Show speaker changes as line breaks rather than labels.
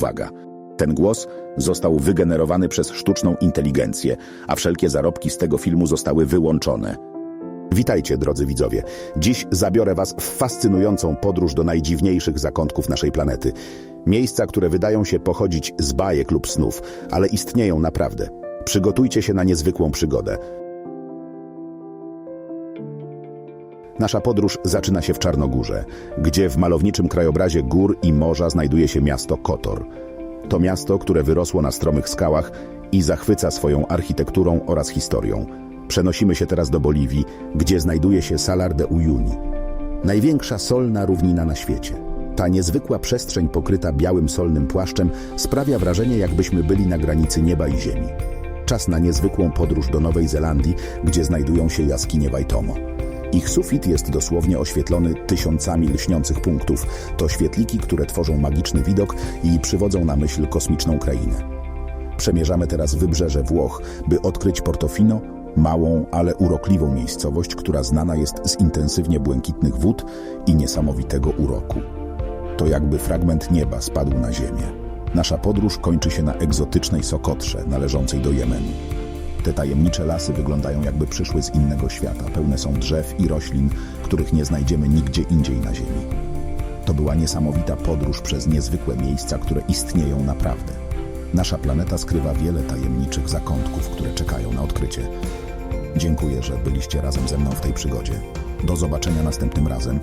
Uwaga! Ten głos został wygenerowany przez sztuczną inteligencję, a wszelkie zarobki z tego filmu zostały wyłączone. Witajcie, drodzy widzowie. Dziś zabiorę Was w fascynującą podróż do najdziwniejszych zakątków naszej planety. Miejsca, które wydają się pochodzić z bajek lub snów, ale istnieją naprawdę. Przygotujcie się na niezwykłą przygodę. Nasza podróż zaczyna się w Czarnogórze, gdzie w malowniczym krajobrazie gór i morza znajduje się miasto Kotor. To miasto, które wyrosło na stromych skałach i zachwyca swoją architekturą oraz historią. Przenosimy się teraz do Boliwii, gdzie znajduje się Salar de Uyuni. Największa solna równina na świecie. Ta niezwykła przestrzeń pokryta białym solnym płaszczem sprawia wrażenie, jakbyśmy byli na granicy nieba i ziemi. Czas na niezwykłą podróż do Nowej Zelandii, gdzie znajdują się jaskinie Waitomo. Ich sufit jest dosłownie oświetlony tysiącami lśniących punktów. To świetliki, które tworzą magiczny widok i przywodzą na myśl kosmiczną krainę. Przemierzamy teraz wybrzeże Włoch, by odkryć Portofino, małą, ale urokliwą miejscowość, która znana jest z intensywnie błękitnych wód i niesamowitego uroku. To jakby fragment nieba spadł na ziemię. Nasza podróż kończy się na egzotycznej Sokotrze, należącej do Jemenu. Te tajemnicze lasy wyglądają jakby przyszły z innego świata, pełne są drzew i roślin, których nie znajdziemy nigdzie indziej na Ziemi. To była niesamowita podróż przez niezwykłe miejsca, które istnieją naprawdę. Nasza planeta skrywa wiele tajemniczych zakątków, które czekają na odkrycie. Dziękuję, że byliście razem ze mną w tej przygodzie. Do zobaczenia następnym razem.